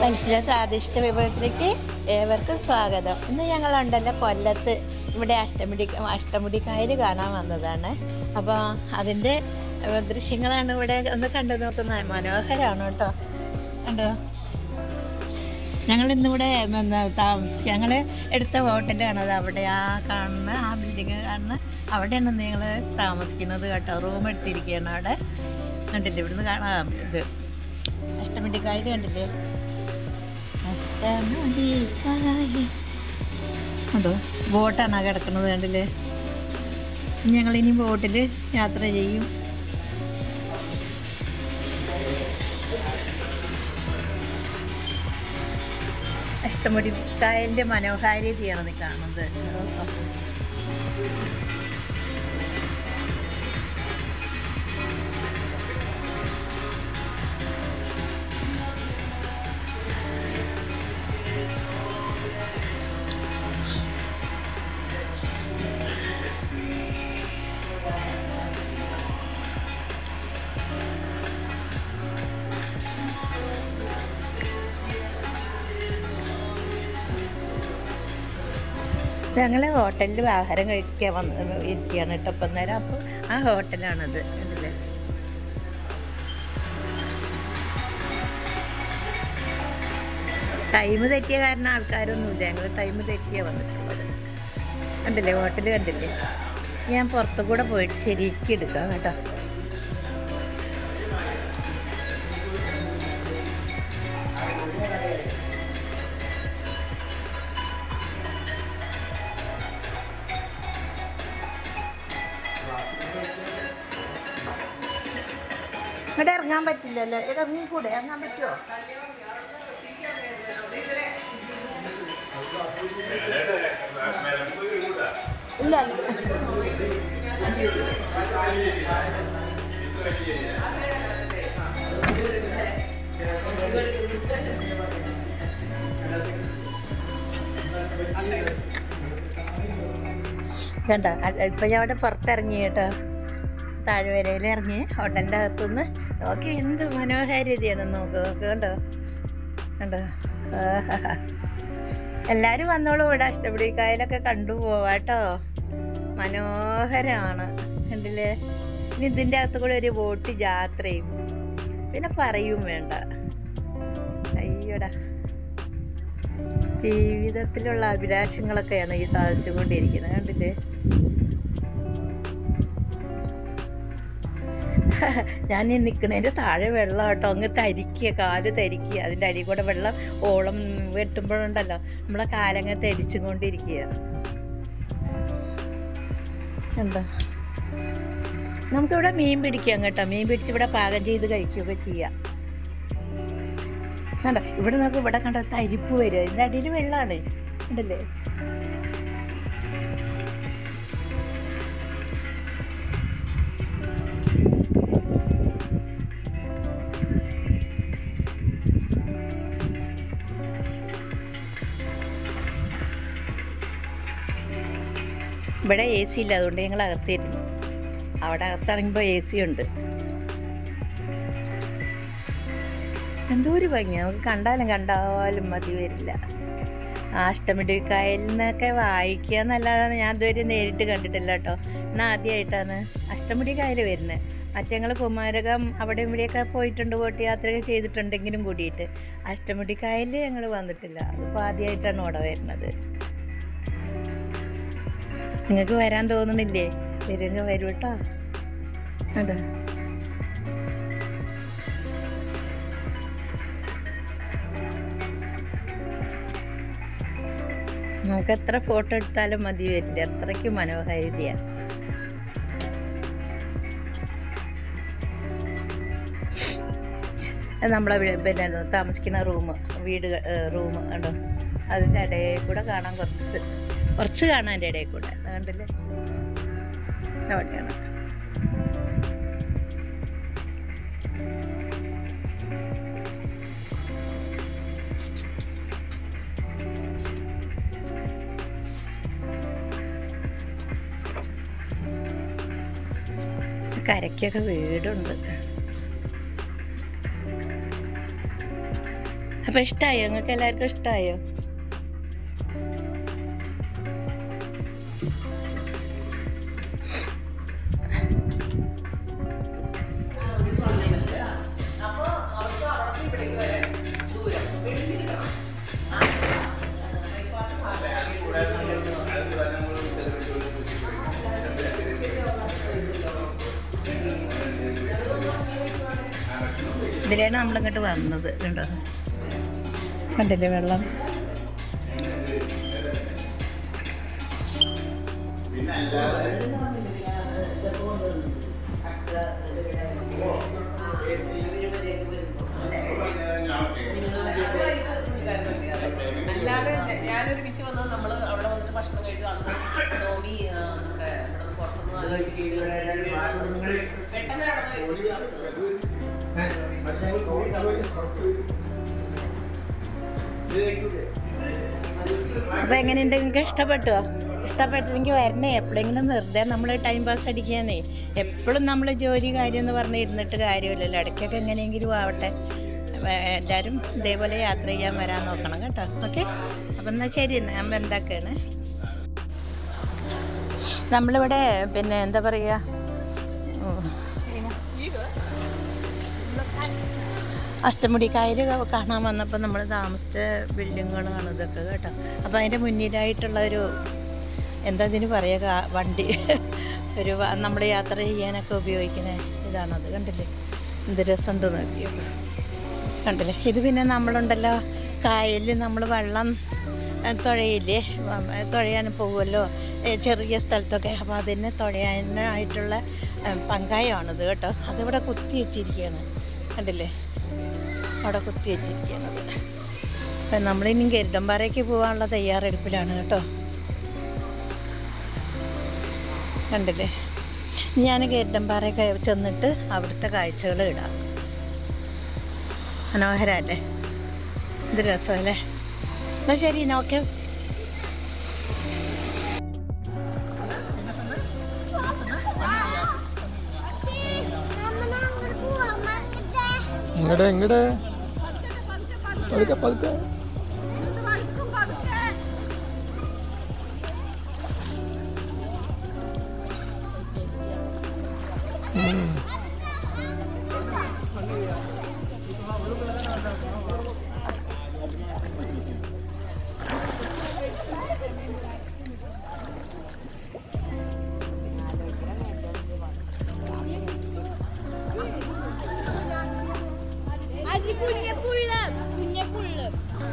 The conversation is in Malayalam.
മനസ്സിലെ സ്വാദിഷ്ട വിഭവത്തിലേക്ക് ഏവർക്കും സ്വാഗതം. ഇന്ന് ഞങ്ങളുണ്ടല്ലോ കൊല്ലത്ത്. ഇവിടെ അഷ്ടമുടി അഷ്ടമുടിക്കായൽ കാണാൻ വന്നതാണ്. അപ്പോൾ അതിന്റെ ദൃശ്യങ്ങളാണ് ഇവിടെ ഒന്ന് കണ്ടു നോക്കുന്നത്. മനോഹരമാണ് കേട്ടോ. കണ്ടോ? ഞങ്ങൾ ഇന്നിവിടെ താമസിക്കുക ഞങ്ങൾ എടുത്ത ഹോട്ടലാണ് അത് അവിടെ. ആ കാണുന്ന ആ ബിൽഡിങ് കാണുന്ന അവിടെയാണ് നിങ്ങൾ താമസിക്കുന്നത് കേട്ടോ. റൂം എടുത്തിരിക്കുകയാണ് അവിടെ. കണ്ടില്ലേ? ഇവിടുന്ന് കാണാം ഇത്. അഷ്ടമിടിക്കായൽ കണ്ടില്ലേ? അഷ്ടമുടിക്കായൽ കണ്ടോ? ബോട്ടാണ് കിടക്കുന്നത് കണ്ടില്ലേ? ഞങ്ങളിനി ബോട്ടിൽ യാത്ര ചെയ്യും. അഷ്ടമുടി കായലിന്റെ മനോഹാരിതയാണ് കാണുന്നത്. ഞങ്ങൾ ഹോട്ടലിൽ ആഹാരം കഴിക്കാൻ വന്ന് ഇരിക്കുകയാണ് കേട്ടോ. അപ്പം നേരം അപ്പോൾ ആ ഹോട്ടലാണത്. അല്ലേ ടൈം തെറ്റിയ കാരണം ആൾക്കാരൊന്നുമില്ല. ഞങ്ങൾ ടൈം തെറ്റിയാ വന്നിട്ടുള്ളത്. കണ്ടില്ലേ? ഹോട്ടൽ കണ്ടില്ലേ? ഞാൻ പുറത്തു കൂടെ പോയിട്ട് ശരിക്കും എടുക്കാം കേട്ടോ. ഇവിടെ ഇറങ്ങാൻ പറ്റില്ലല്ലോ? ഇത് ഇറങ്ങിക്കൂടെ ഇറങ്ങാൻ പറ്റുമോ ഇല്ല. വേണ്ട ഇപ്പൊ ഞാൻ അവിടെ പുറത്തിറങ്ങി കേട്ടോ. താഴ്വരയിൽ ഇറങ്ങി ഹോട്ടലിന്റെ അകത്തുനിന്ന് നോക്കി എന്ത് മനോഹാരിതയാണ് നോക്ക് നോക്ക് കണ്ടോ? കണ്ടോ? എല്ലാവരും വന്നോളൂ ഇവിടെ അഷ്ടപടി കായലൊക്കെ കണ്ടു പോവാട്ടോ മനോഹരമാണ് കണ്ടില്ലേ? ഇനി ഇതിന്റെ അകത്ത് കൂടെ ഒരു ബോട്ട് യാത്രയും പിന്നെ പറയും വേണ്ട. അയ്യോടാ. ജീവിതത്തിലുള്ള അഭിലാഷങ്ങളൊക്കെയാണ് ഈ സാധിച്ചുകൊണ്ടിരിക്കുന്നത് കണ്ടില്ലേ? ഞാൻ നിൽക്കണതിന്റെ താഴെ വെള്ളം കേട്ടോ അങ്ങ് തരിക്കുക കാൽ തരിക്കുക അതിന്റെ അടിയിൽ കൂടെ വെള്ളം ഓളം വെട്ടുമ്പോഴുണ്ടല്ലോ. നമ്മളെ കാലങ്ങ് തരിച്ചും കൊണ്ടിരിക്കുക എന്താ? നമുക്കിവിടെ മീൻ പിടിക്കാം കേട്ടോ. മീൻ പിടിച്ച് ഇവിടെ പാകം ചെയ്ത് കഴിക്കുകയൊക്കെ ചെയ്യാം. കണ്ടോ? ഇവിടെ നമുക്ക് ഇവിടെ കണ്ട തരിപ്പ് വരും. അതിന്റെ അടിയിൽ വെള്ളമാണ് ഉണ്ടല്ലേ ഇവിടെ എ സി ഇല്ല അതുകൊണ്ട് ഞങ്ങൾ അകത്തിരുന്നു അവിടെ അകത്താണെങ്കിപ്പോ എ സി ഉണ്ട്. എന്തോ ഒരു ഭംഗി നമുക്ക് കണ്ടാലും കണ്ടാലും മതി വരില്ല. അഷ്ടമിടി കായലിൽ നിന്നൊക്കെ വായിക്കുക എന്നല്ലാതെ ഞാൻ ഇതുവരെ നേരിട്ട് കണ്ടിട്ടില്ല കേട്ടോ. എന്നാൽ ആദ്യമായിട്ടാണ് അഷ്ടമുടി കായൽ വരുന്നത്. മറ്റേ ഞങ്ങൾ കുമാരകം അവിടെ ഇവിടെയൊക്കെ പോയിട്ടുണ്ട് ബോട്ട് യാത്രയൊക്കെ ചെയ്തിട്ടുണ്ടെങ്കിലും കൂടിയിട്ട്. അഷ്ടമുടി ഞങ്ങൾ വന്നിട്ടില്ല. അതിപ്പോൾ ആദ്യമായിട്ടാണ് അവിടെ വരുന്നത്. നിങ്ങൾക്ക് വരാൻ തോന്നുന്നില്ലേ? വരുമെങ്കിൽ വരൂ കേട്ടോ അതെ. നമുക്ക് എത്ര ഫോട്ടോ എടുത്താലും മതി വരില്ല. അത്രയ്ക്ക് മനോഹാരിതയാ. അത് നമ്മളെ പിന്നെ താമസിക്കുന്ന റൂം വീട് റൂം ഉണ്ടോ അതിന്റെ ഇടയിൽ കൂടെ കാണാൻ കുറച്ച് കുറച്ച് കാണാൻ എന്റെ ഇടയിൽ കൂടെ. കണ്ടില്ലേ? അവിടെയാണ്. കരയ്ക്കൊക്കെ വീടുണ്ട്. അപ്പൊ ഇഷ്ടായോ? നിങ്ങൾക്ക് എല്ലാവർക്കും ഇഷ്ടായോ? ഇതിലാണ് നമ്മളിങ്ങോട്ട് വന്നത് കണ്ടോ? കണ്ടില്ലേ വെള്ളം? അല്ലാതെ അപ്പൊ എങ്ങനെ നിങ്ങൾക്ക് ഇഷ്ടപ്പെട്ടോ? ഇഷ്ടപ്പെട്ടെങ്കിൽ വരണേ. എപ്പോഴെങ്കിലും വെറുതെ നമ്മൾ ടൈം പാസ് അടിക്കാനേ എപ്പോഴും നമ്മൾ ജോലി കാര്യം എന്ന് പറഞ്ഞ് ഇരുന്നിട്ട് കാര്യമില്ലല്ലോ. ഇടയ്ക്കൊക്കെ എങ്ങനെയെങ്കിലും ആവട്ടെ. എല്ലാവരും ഇതേപോലെ യാത്ര ചെയ്യാൻ വരാൻ നോക്കണം കേട്ടോ. ഓക്കെ? അപ്പം എന്നാൽ ശരി. നമ്മൾ എന്താക്കാണ്? നമ്മളിവിടെ പിന്നെ എന്താ പറയുക ഉം. അഷ്ടമുടി കായൽ കാണാൻ വന്നപ്പോൾ നമ്മൾ താമസിച്ച ബിൽഡിങ്ങുകളാണ് ഇതൊക്കെ കേട്ടോ. അപ്പോൾ അതിന്റെ മുന്നിലായിട്ടുള്ള ഒരു എന്താ ഇതിന് പറയുക വണ്ടി. ഒരു നമ്മൾ യാത്ര ചെയ്യാനൊക്കെ ഉപയോഗിക്കുന്ന ഇതാണത് കണ്ടില്ലേ? എന്ത് രസമുണ്ട് നോക്കിയോ. കണ്ടില്ലേ? ഇത് പിന്നെ നമ്മളുണ്ടല്ലോ കായലിൽ നമ്മൾ വെള്ളം തുഴയില്ലേ? തുഴയാൻ പോകുമല്ലോ ചെറിയ സ്ഥലത്തൊക്കെ. അപ്പോൾ അതിന് തുഴയാനായിട്ടുള്ള പങ്കായമാണിത് കേട്ടോ. അതിവിടെ കുത്തി വെച്ചിരിക്കുകയാണ് കണ്ടില്ലേ? അവിടെ കുത്തി വെച്ചിരിക്കുന്നത് അപ്പം നമ്മളിനി ഗരുഡംപാറയ്ക്ക് പോകാനുള്ള തയ്യാറെടുപ്പിലാണ് കേട്ടോ. കണ്ടില്ലേ? ഞാൻ ഗരുഡംപാറയൊക്കെ ചെന്നിട്ട് അവിടുത്തെ കാഴ്ചകൾ ഇടാം. മനോഹരല്ലേ? ഇത് രസമല്ലേ? എന്നാൽ ശരി ഓക്കെ എങ്ങടെ എങ്ങടെ? പതുക്കെ പതുക്കെ